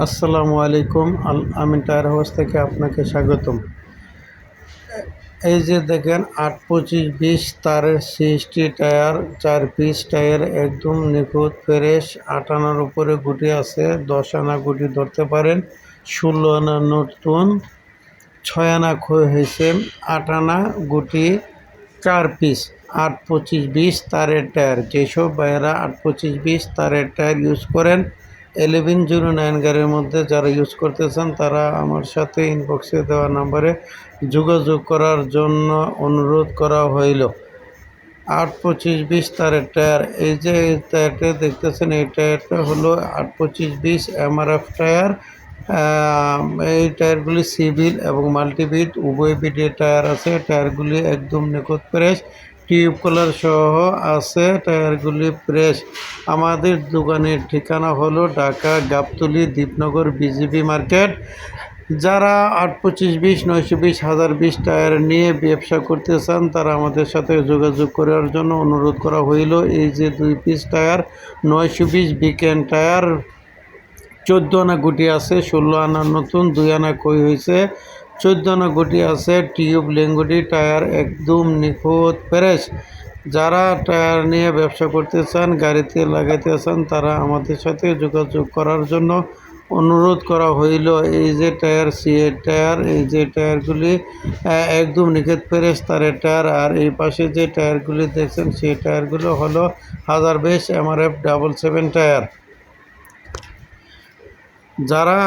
আসসালামু আলাইকুম। আল tyre house থেকে আপনাকে স্বাগতম। এই যে দেখেন, আট পঁচিশ বিশ তারের সিএসটি টায়ার, চার পিস টায়ার, একদম নিখুঁত, ফ্রেশ আট আনার উপরে গুটি আছে, দশ আনা গুটি ধরতে পারেন, ষোলো আনা নতুন, ছয় আনা ক্ষয় হয়েছে, আট আনা গুটি, চার পিস, আট পঁচিশ বিশ তারের টায়ার। যেসব ভাইয়েরা আট পঁচিশ বিশ তারের টায়ার ইউজ করেন এলেভেন জিরো নাইন গাড়ির মধ্যে যারা ইউজ করতেছেন, তারা আমার সাথে ইনবক্সে দেওয়া নাম্বারে যোগাযোগ করার জন্য অনুরোধ করা হইল। আট পঁচিশ বিশ তারের টায়ার। এই যে টায়ারটা দেখতেছেন, এই টায়ারটা হলো আট পঁচিশ বিশ এমআরএফ টায়ার। এই টায়ারগুলি সিভিল এবং মাল্টিবিট, উভয় বিডে টায়ার আছে। টায়ারগুলি একদম নিখুঁত ফ্রেশ টিউব কলার সহ আছে টায়ারগুলি ফ্রেশ আমাদের দোকানের ঠিকানা হলো ঢাকা গাবতলি দীপনগর বিজিবি মার্কেট। যারা আট পঁচিশ বিশ নয়শো বিশ হাজার বিশ টায়ার নিয়ে ব্যবসা করতে চান, তারা আমাদের সাথে যোগাযোগ করার জন্য অনুরোধ করা হইল, এই যে দুই পিস টায়ার, নয়শো বিশ বিকেন টায়ার, চোদ্দ আনা গুটি আছে, ষোলো আনা নতুন, দুই আনা কই হয়েছে চোদ্দ আনা গুটি আছে, টিউব লেঙ্গুটি টায়ার একদম নিখুঁত, ফ্রেশ। যারা টায়ার নিয়ে ব্যবসা করতে চান, গাড়িতে লাগাইতে চান, তারা আমাদের সাথে যোগাযোগ করার জন্য অনুরোধ করা হইল, এই যে টায়ার, সিএ টায়ার, এই যে টায়ারগুলি একদম নিখেত, ফ্রেশ তারের টায়ার, আর এই পাশে যে টায়ারগুলি দেখছেন, সেই টায়ারগুলো হলো হাজার বেশ এমআরএফ ডাবল সেভেন টায়ার। যারা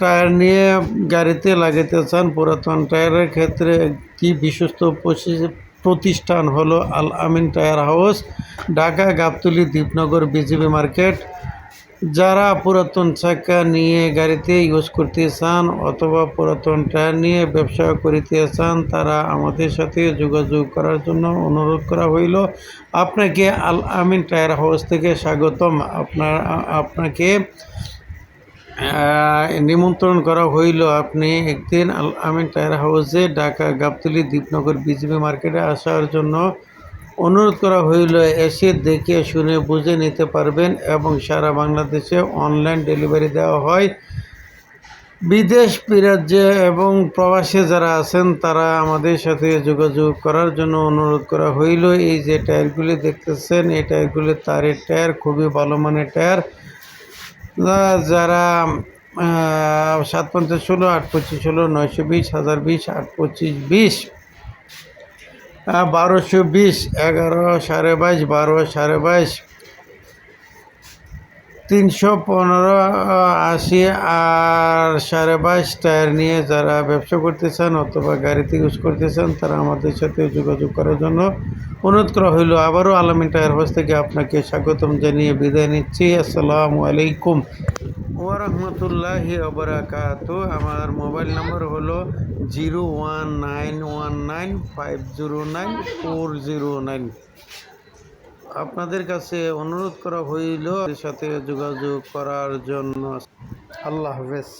টায়ার নিয়ে গাড়িতে লাগাতে চান, পুরাতন টায়ারের ক্ষেত্রে কি বিশ্বস্ত প্রতিষ্ঠান হলো Al Amin tyre house, Dhaka, Gabtali Dipnagar BGB market. যারা পুরাতন চাকা নিয়ে গাড়িতে ইউজ করতে চান অথবা পুরাতন টায়ার নিয়ে ব্যবসা করিতে চান, তারা আমাদের সাথে যোগাযোগ করার জন্য অনুরোধ করা হইল। আপনাকে আল আমিন টায়ার হাউস থেকে স্বাগতম। আপনার আপনাকে নিমন্ত্রণ করা হইল আপনি একদিন আল আমিন টায়ার হাউসে ঢাকা, গাবতলি দীপনগর বিজিবি মার্কেটে আসার জন্য অনুরোধ করা হইল, এসে দেখে শুনে বুঝে নিতে পারবেন এবং সারা বাংলাদেশে অনলাইন ডেলিভারি দেওয়া হয়। বিদেশ বিরাজ্যে এবং প্রবাসে যারা আছেন, তারা আমাদের সাথে যোগাযোগ করার জন্য অনুরোধ করা হইল। এই যে টায়ারগুলি দেখতেছেন, এই টায়ারগুলি তারের টায়ার খুবই ভালো মানের টায়ার। যারা সাত পঞ্চাশ ষোলো আট পঁচিশ ষোলো, নয়শো বিশ, হাজার বিশ আট পঁচিশ বিশ বারোশো বিশ, এগারো সাড়ে বাইশ, বারো সাড়ে বাইশ তিনশো পনেরো আশি আর সাড়ে বাইশ টায়ার নিয়ে যারা ব্যবসা করতে চান অথবা গাড়িতে ইউজ করতে চান, তারা আমাদের সাথে যোগাযোগ করার জন্য অনুরোধ করা হইল। আবারও আলামিন টায়ার হাউস থেকে আপনাকে স্বাগতম জানিয়ে বিদায় নিচ্ছি। আসসালামু আলাইকুম ওরহমতুল্লাহি ওবরাকাত আমার মোবাইল নম্বর হলো zero one nine one nine five zero nine four zero nine. আপনাদের কাছে অনুরোধ করা হইল সাথে যোগাযোগ করার জন্য। আল্লাহ হাফেজ।